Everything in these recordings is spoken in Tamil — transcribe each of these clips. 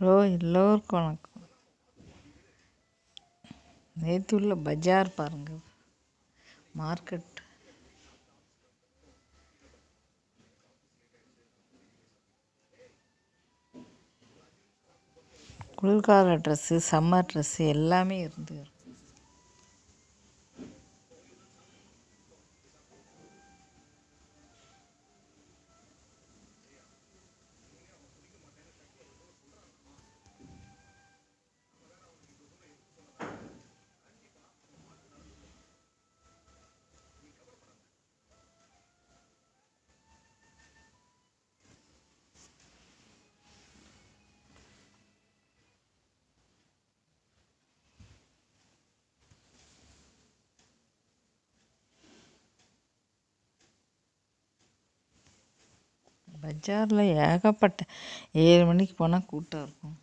ஹலோ எல்லோருக்கும் வணக்கம். நேற்று உள்ள பஜார் பாருங்கள் மார்க்கெட். குளிர்கால ட்ரெஸ்ஸு சம்மர் ட்ரெஸ்ஸு எல்லாமே இருந்து பஜாரில் ஏகப்பட்ட ஏழு மணிக்கு போனால் கூட்டம் இருக்கும்.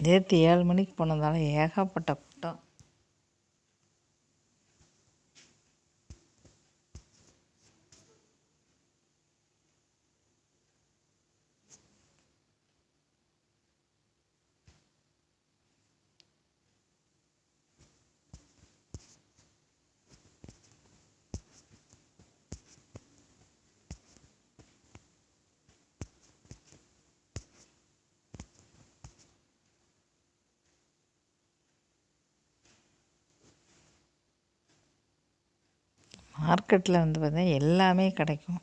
நேற்று ஏழு மணிக்கு போனதால ஏகப்பட்ட கூட்டம் மார்க்கெட்டில் வந்து பார்த்திங்கன்னா எல்லாமே கிடைக்கும்.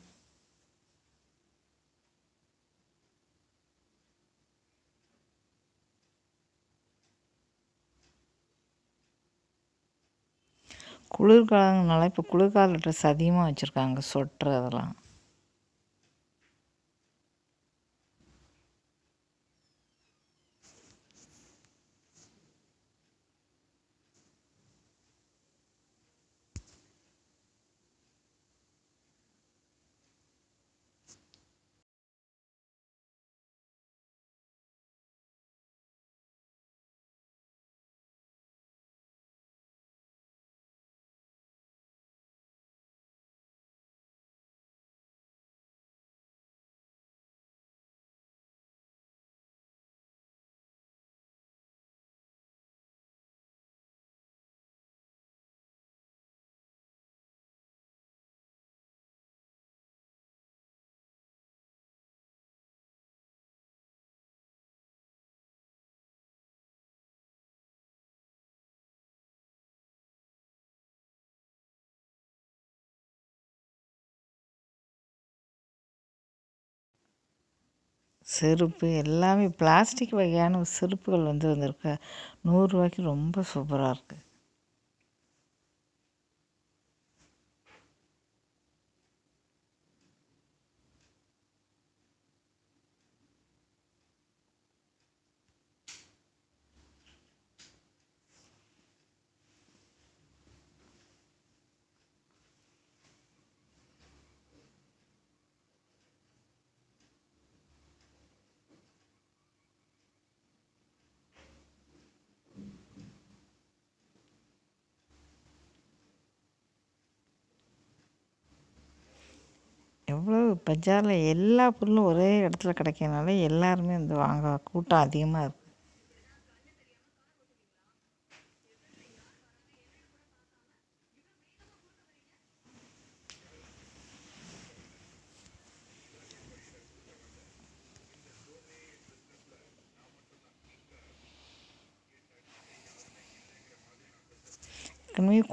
குளிர்காலங்கனால இப்போ குளிர்கால ட்ரெஸ் அதிகமாக வச்சுருக்காங்க சொட்ரு அதெல்லாம். செருப்பு எல்லாமே பிளாஸ்டிக் வகையான செருப்புகள் வந்து வந்திருக்கு. நூறுரூவாய்க்கு ரொம்ப சூப்பராக இருக்குது எவ்வளோ பஜாரில் எல்லா பொருளும் ஒரே இடத்துல கிடைக்கிறனால எல்லாருமே வந்து வாங்க கூட்டம் அதிகமாக இருக்குது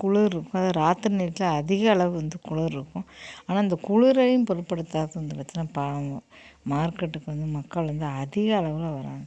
குளிர் இருக்கும். அதாவது ராத்திரி நேரத்தில் அதிக அளவு வந்து குளிர் இருக்கும். ஆனால் அந்த குளிரையும் பொருட்படுத்தாத வந்து பிரச்சனை பா மார்க்கெட்டுக்கு வந்து மக்கள் வந்து அதிக அளவில் வராங்க.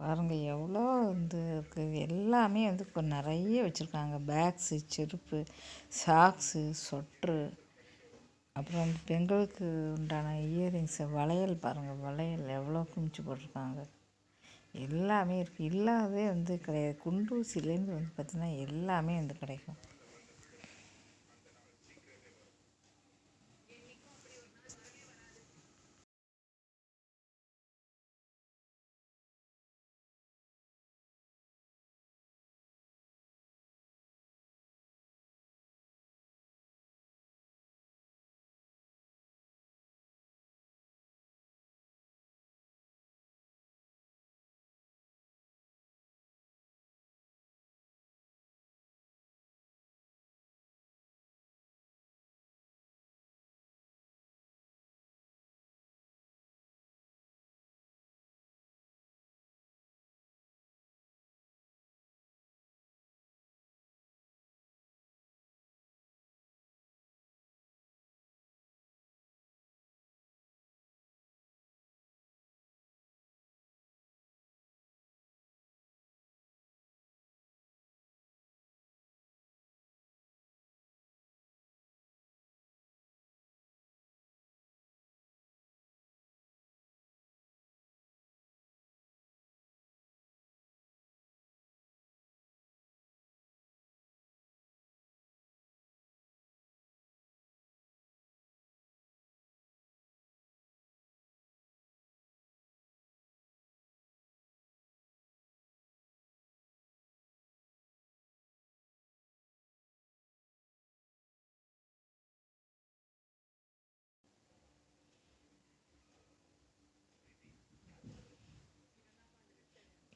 பாருங்கள் எவ்வளோ வந்து இருக்குது எல்லாமே வந்து இப்போ நிறைய வச்சுருக்காங்க. பேக்ஸு செருப்பு சாக்ஸு சொட்ரு. அப்புறம் வந்து பெண்களுக்கு உண்டான இயரிங்ஸு வளையல் பாருங்கள் வளையல் எவ்வளோ குமிச்சு போட்டிருக்காங்க. எல்லாமே இருக்குது இல்லாததே வந்து கிடையாது. குண்டூசிலேருந்து வந்து பார்த்திங்கன்னா எல்லாமே வந்து கிடைக்கும்.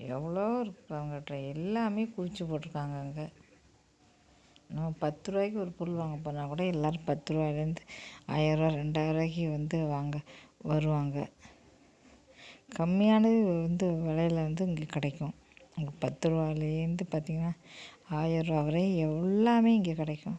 எவ்வளோ இருக்குது அவங்ககிட்ட? எல்லாமே குவிச்சு போட்டிருக்காங்க அங்கே. நம்ம பத்து ரூபாய்க்கு ஒரு பொருள் வாங்க போனால் கூட எல்லோரும் பத்து ரூபாயிலேருந்து ஆயிரரூவா ரெண்டாயிரரூவாய்க்கு வந்து வாங்க வருவாங்க. கம்மியானது வந்து விலையில வந்து இங்கே கிடைக்கும். அங்கே பத்து ரூபாலேருந்து பார்த்திங்கன்னா ஆயரூவா வரை எல்லாமே இங்கே கிடைக்கும்.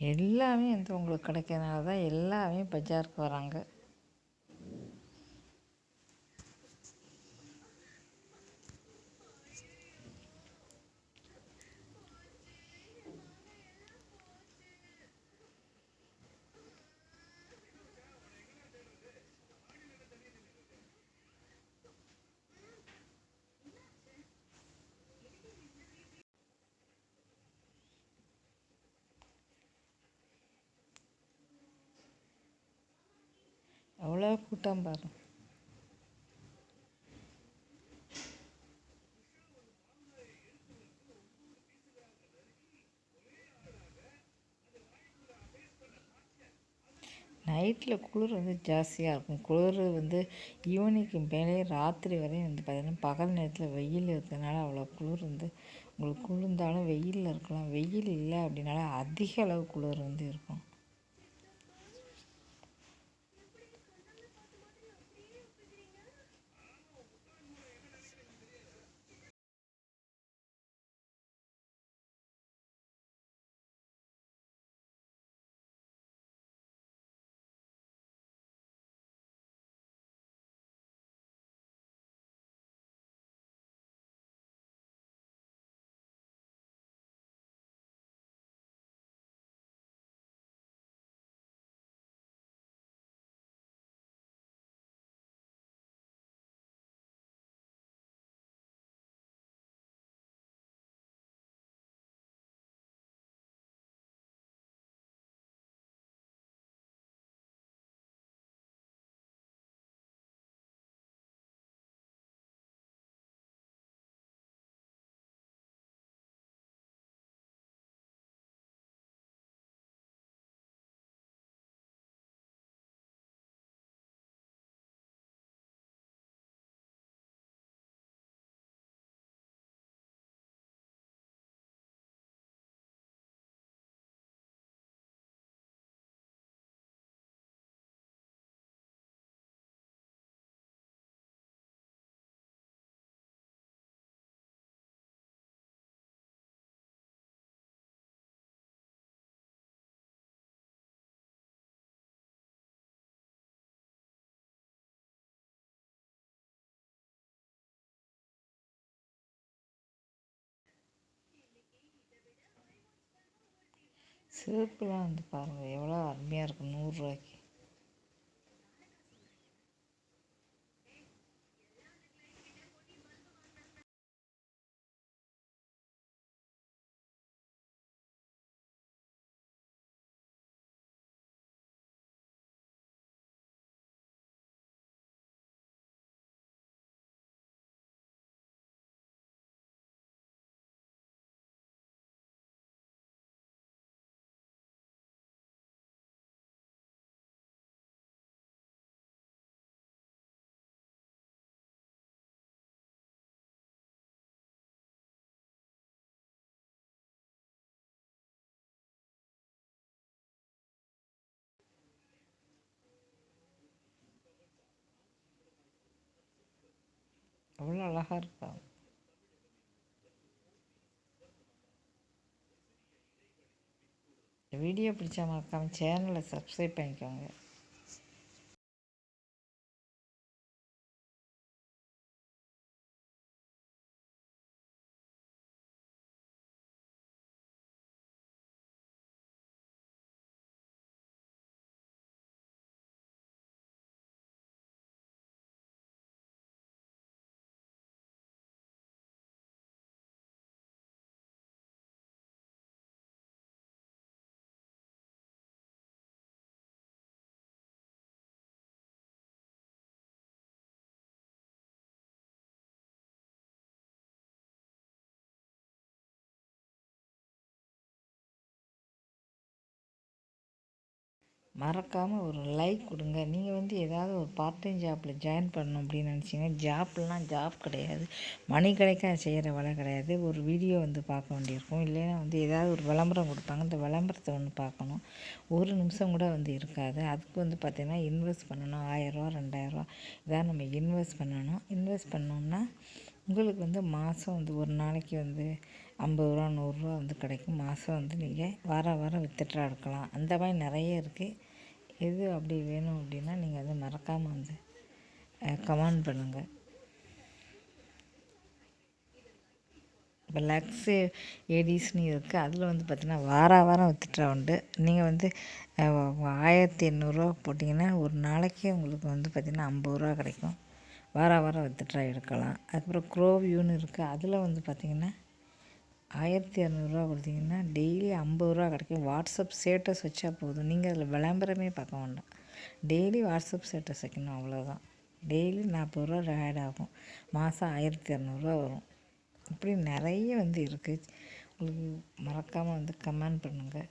எல்லாமே வந்து உங்களுக்கு கிடைக்கிறனால தான் எல்லாமே பஜாருக்கு வராங்க எவ்வளோ கூட்டம் பாரு. நைட்டில் குளிர் வந்து ஜாஸ்தியாக இருக்கும். குளிர் வந்து ஈவினிங்க்கு மேலே ராத்திரி வரையும் வந்து பார்த்திங்கன்னா பகல் நேரத்தில் வெயில் இருக்கிறதுனால அவ்வளோ குளிர் வந்து உங்களுக்கு குளிர்ந்தாலும் வெயிலில் இருக்கலாம். வெயில் இல்லை அப்படின்னால அதிக அளவு குளிர் வந்து இருக்கும். சிவப்புலாம் வந்து பாருங்கள் எவ்வளோ அருமையாக இருக்கும் நூறுரூவாய்க்கு அவ்வளோ அழகாக இருப்பாங்க இந்த வீடியோ பிடிச்சா மறக்காமல் சேனலை சப்ஸ்கிரைப் பண்ணிக்கோங்க. மறக்காமல் ஒரு லைக் கொடுங்க. நீங்கள் வந்து ஏதாவது ஒரு பார்ட் டைம் ஜாப்பில் ஜாயின் பண்ணணும் அப்படின்னு நினச்சிங்கன்னா ஜாப்லாம் ஜாப் கிடையாது. மணி கிடைக்காது செய்கிற வேலை கிடையாது. ஒரு வீடியோ வந்து பார்க்க வேண்டியிருக்கும். இல்லைன்னா வந்து ஏதாவது ஒரு விளம்பரம் கொடுப்பாங்க. இந்த விளம்பரத்தை ஒன்று பார்க்கணும். ஒரு நிமிஷம் கூட வந்து இருக்காது. அதுக்கு வந்து பார்த்திங்கன்னா இன்வெஸ்ட் பண்ணணும். ஆயிரரூவா ரெண்டாயிரரூவா இதான் நம்ம இன்வெஸ்ட் பண்ணணும். இன்வெஸ்ட் பண்ணோம்னா உங்களுக்கு வந்து மாதம் வந்து ஒரு நாளைக்கு வந்து ஐம்பது ரூபா நூறுரூவா வந்து கிடைக்கும். மாதம் வந்து நீங்கள் வாரம் வாரம் வித்துட்ரா எடுக்கலாம். அந்த மாதிரி நிறைய இருக்குது எது அப்படி வேணும் அப்படின்னா நீங்கள் வந்து மறக்காமல் வந்து கமெண்ட் பண்ணுங்கள் இப்போ லக்ஸு ஏடிஸ்னு இருக்குது அதில் வந்து பார்த்திங்கன்னா வார வாரம் வித்துட்ரா உண்டு. நீங்கள் வந்து ஆயிரத்தி எண்ணூறுரூவா போட்டிங்கன்னா ஒரு நாளைக்கு உங்களுக்கு வந்து பார்த்திங்கன்னா ஐம்பது ரூபா கிடைக்கும். வார வாரம் வித்துட்ரா எடுக்கலாம். அதுக்கப்புறம் க்ரோவியூன்னு இருக்குது அதில் வந்து பார்த்திங்கன்னா ஆயிரத்தி இரநூறுவா கொடுத்தீங்கன்னா டெய்லி ஐம்பது ரூபா கிடைக்கும். வாட்ஸ்அப் ஸ்டேட்டஸ் வச்சா போதும். நீங்கள் அதில் விளம்பரமே பார்க்க வேண்டாம். டெய்லி வாட்ஸ்அப் ஸ்டேட்டஸ் வைக்கணும் அவ்வளோதான் டெய்லி நாற்பது ரூபா ஆட் ஆகும். மாதம் ஆயிரத்தி இரநூறுவா வரும். இப்படி நிறைய வந்து இருக்குது உங்களுக்கு மறக்காமல் வந்து கமெண்ட் பண்ணுங்கள்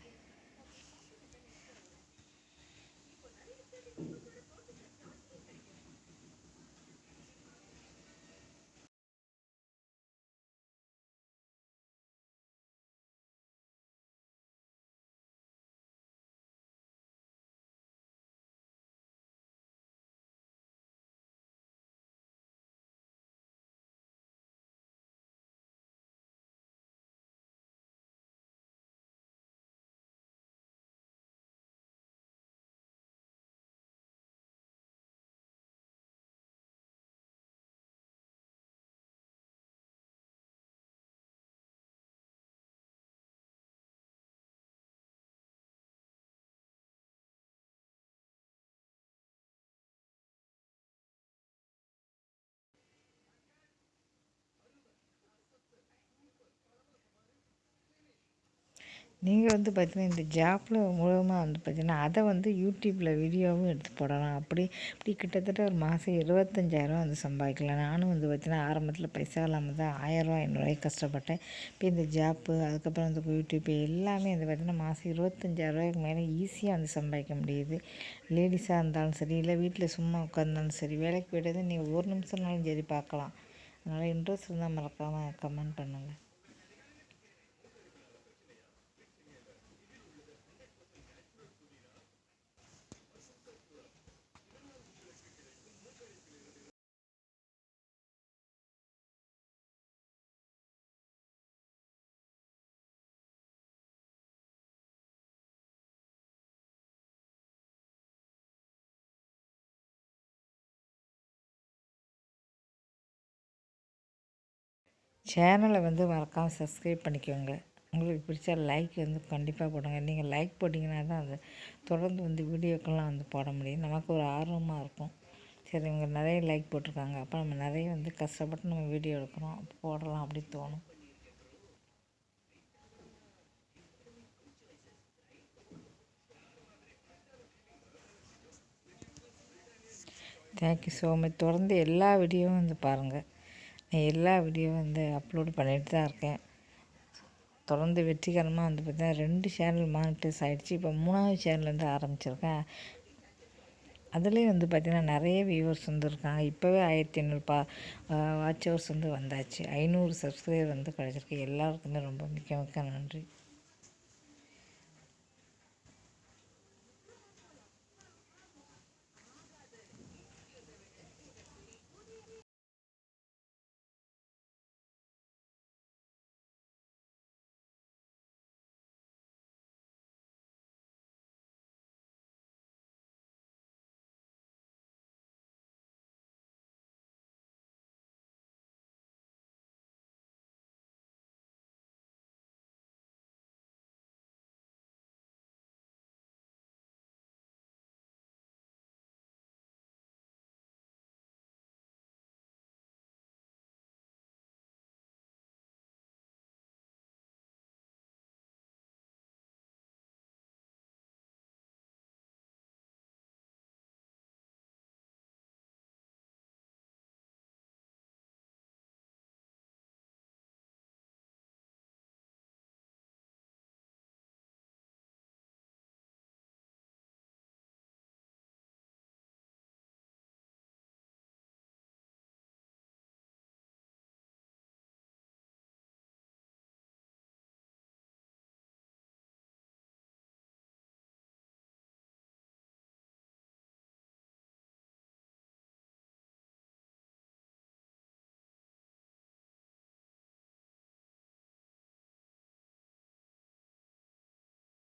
நீங்கள் வந்து பார்த்தீங்கன்னா இந்த ஜாப்பில் மூலமாக வந்து பார்த்தீங்கன்னா அதை வந்து யூடியூப்பில் வீடியோவும் எடுத்து போடலாம். அப்படி இப்படி கிட்டத்தட்ட ஒரு மாதம் இருபத்தஞ்சாயிரம் வந்து சம்பாதிக்கலாம். நானும் வந்து பார்த்தீங்கன்னா ஆரம்பத்தில் பைசா இல்லாமல் தான் ஆயிரரூவா ஐநூறுரூவாய்க்கு கஷ்டப்பட்டேன். இப்போ இந்த ஜாப்பு அதுக்கப்புறம் இந்த யூடியூப் எல்லாமே வந்து பார்த்திங்கன்னா மாதம் இருபத்தஞ்சாயிரரூவாய்க்கு மேலே ஈஸியாக வந்து சம்பாதிக்க முடியுது. லேடிஸாக இருந்தாலும் சரி இல்லை வீட்டில் சும்மா உட்காந்தாலும் சரி வேலைக்கு போய்ட்டு நீங்கள் ஒரு நிமிஷம்னாலும் சரி பார்க்கலாம். அதனால் இன்ட்ரெஸ்ட் இருந்தால் மறக்காமல் கமெண்ட் பண்ணுங்கள் சேனலை வந்து மறக்காமல் சப்ஸ்கிரைப் பண்ணிக்கோங்க. உங்களுக்கு பிடிச்சா லைக் வந்து கண்டிப்பாக போடுங்க. நீங்கள் லைக் போட்டிங்கன்னா தான் அது தொடர்ந்து வந்து வீடியோக்கெல்லாம் வந்து போட முடியும். நமக்கு ஒரு ஆர்வமாக இருக்கும். சரி இவங்க நிறைய லைக் போட்டிருக்காங்க. அப்போ நம்ம நிறைய வந்து கஷ்டப்பட்டு நம்ம வீடியோ எடுக்கிறோம். போடலாம் அப்படி தோணும். தேங்க்யூ ஸோ மச் தொடர்ந்து எல்லா வீடியோவும் வந்து பாருங்கள் நான் எல்லா வீடியோவும் வந்து அப்லோடு பண்ணிட்டு தான் இருக்கேன். தொடர்ந்து வெற்றிகரமாக வந்து பார்த்தீங்கன்னா ரெண்டு சேனல் மானிட்டைஸ் ஆகிடுச்சு இப்போ மூணாவது சேனல் வந்து ஆரம்பிச்சிருக்கேன். அதுலேயும் வந்து பார்த்திங்கன்னா நிறைய வியூவர்ஸ் வந்து இருக்காங்க. இப்போவே ஆயிரத்தி ஐநூறு பா வாட்ச் ஹவர்ஸ் வந்து வந்தாச்சு. ஐநூறு சப்ஸ்கிரைபர் வந்து கிடச்சிருக்கு. எல்லாருக்குமே ரொம்ப மிக்க மிக்க நன்றி.